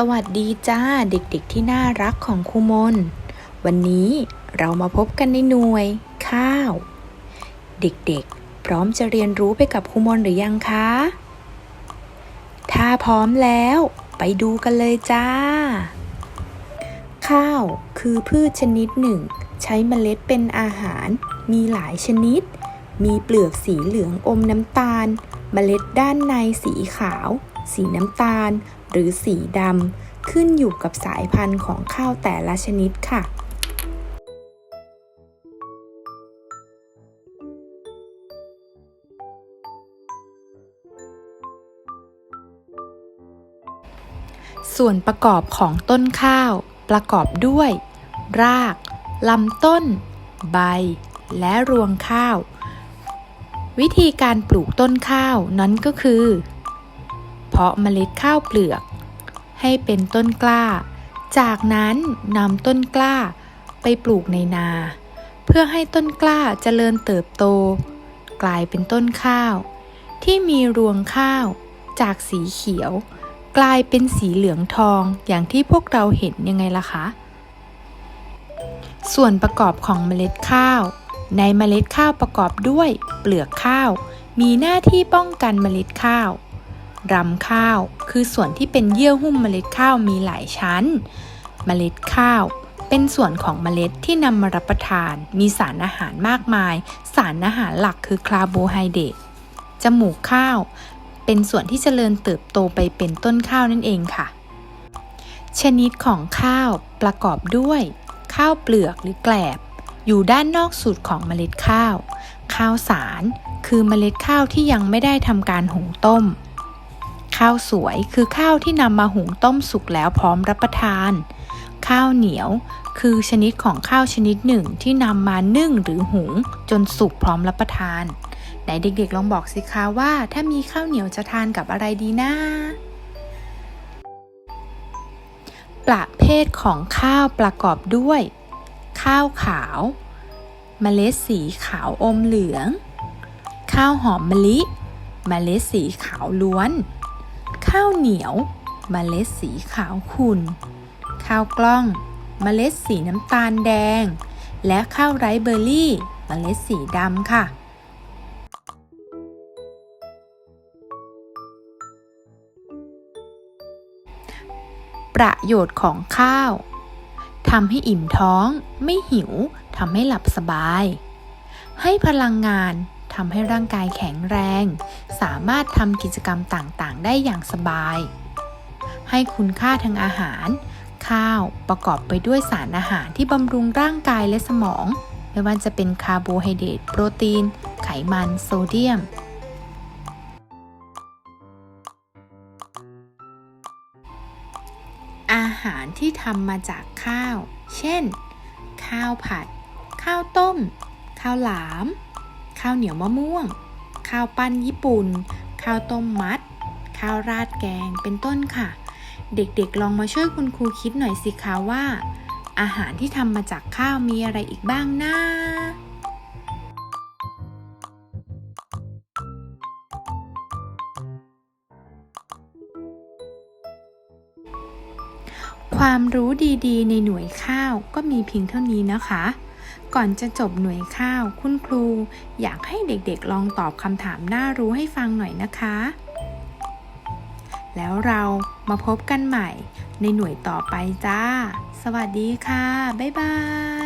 สวัสดีจ้าเด็กๆที่น่ารักของครูมน วันนี้เรามาพบกันในหน่วย ข้าว เด็กๆ พร้อมจะเรียนรู้ไปกับครูมนหรือยังคะ ถ้าพร้อมแล้วไปดูกันเลยจ้า ข้าวคือพืชชนิดหนึ่ง ใช้เมล็ดเป็นอาหาร มีหลายชนิด มีเปลือกสีเหลืองอมน้ำตาล เมล็ดด้านในสีขาว สีน้ำตาล หรือสีดำขึ้นอยู่กับสายพันธุ์ของข้าวแต่ละชนิดค่ะส่วนประกอบของต้นข้าว ประกอบด้วย ราก ลำต้น ใบ และรวงข้าว วิธีการปลูกต้นข้าวนั้นก็คือ เพาะเมล็ดข้าวเปลือก ให้เป็นต้นกล้า จากนั้นนำต้นกล้าไปปลูกในนา เพื่อให้ต้นกล้าเจริญเติบโต กลายเป็นต้นข้าว ที่มีรวงข้าวจากสีเขียว กลายเป็นสีเหลืองทองอย่างที่พวกเราเห็นยังไงล่ะคะ ส่วนประกอบของเมล็ดข้าว ในเมล็ดข้าวประกอบด้วย เปลือกข้าว มีหน้าที่ป้องกันเมล็ดข้าว รำข้าว คือส่วนที่เป็นเยื่อหุ้มเมล็ดข้าวมีหลายชั้น เมล็ดข้าว เป็นส่วนของเมล็ดที่นำมารับประทาน มีสารอาหารมากมาย สารอาหารหลักคือคาร์โบไฮเดรตจมูกข้าว เป็นส่วนที่เจริญเติบโตไปเป็นต้นข้าวนั่นเองค่ะ ชนิดของข้าวประกอบด้วย ข้าวเปลือกหรือแกลบ อยู่ด้านนอกสุดของเมล็ดข้าว ข้าวสารคือเมล็ดข้าวที่ยังไม่ได้ทำการหุงต้ม ข้าวสวยคือข้าวที่นำมาหุงต้มสุกแล้วพร้อมรับประทาน ข้าวเหนียวคือชนิดของข้าวชนิดหนึ่งที่นำมานึ่งหรือหุงจนสุกพร้อมรับประทานไหนเด็กๆลองบอกสิคะว่า ถ้ามีข้าวเหนียวจะทานกับอะไรดีนะประเภทของข้าวประกอบด้วย ข้าวขาว เมล็ดสีขาวอมเหลือง ข้าวหอมมะลิ เมล็ดสีขาวล้วน ข้าวเหนียวเมล็ดสีขาวขุ่น ข้าวกล้องเมล็ดสีน้ำตาลแดง และข้าวไรเบอร์รี่เมล็ดสีดำค่ะ ประโยชน์ของข้าวทำให้อิ่มท้อง ไม่หิวทำให้หลับสบาย ให้พลังงานทำให้ร่างกายแข็งแรงามารถทำกิจกรรมต่างๆ ได้อย่างสบาย ให้คุณค่าทางอาหาร ข้าวประกอบไปด้วยสารอาหารที่บำรุงร่างกายและสมอง ไม่ว่าจะเป็นคาร์โบไฮเดรตโปรตีน ไขมัน โซเดียม อาหารที่ทำมาจากข้าว เช่น ข้าวผัด ข้าวต้ม ข้าวหลาม ข้าวเหนียวมะม่วง ข้าวปั้นญี่ปุ่น ข้าวต้มมัด ข้าวราดแกงเป็นต้นค่ะ เด็กๆลองมาช่วยคุณครูคิดหน่อยสิคะว่า อาหารที่ทำมาจากข้าวมีอะไรอีกบ้างนะความรู้ดีๆ ในหน่วยข้าวก็มีเพียงเท่านี้นะคะ ก่อนจะจบหน่วยข้าวคุณครู อยากให้เด็กๆลองตอบคำถามน่ารู้ให้ฟังหน่อยนะคะ แล้วเรามาพบกันใหม่ในหน่วยต่อไปจ้า สวัสดีค่ะ บ๊ายบาย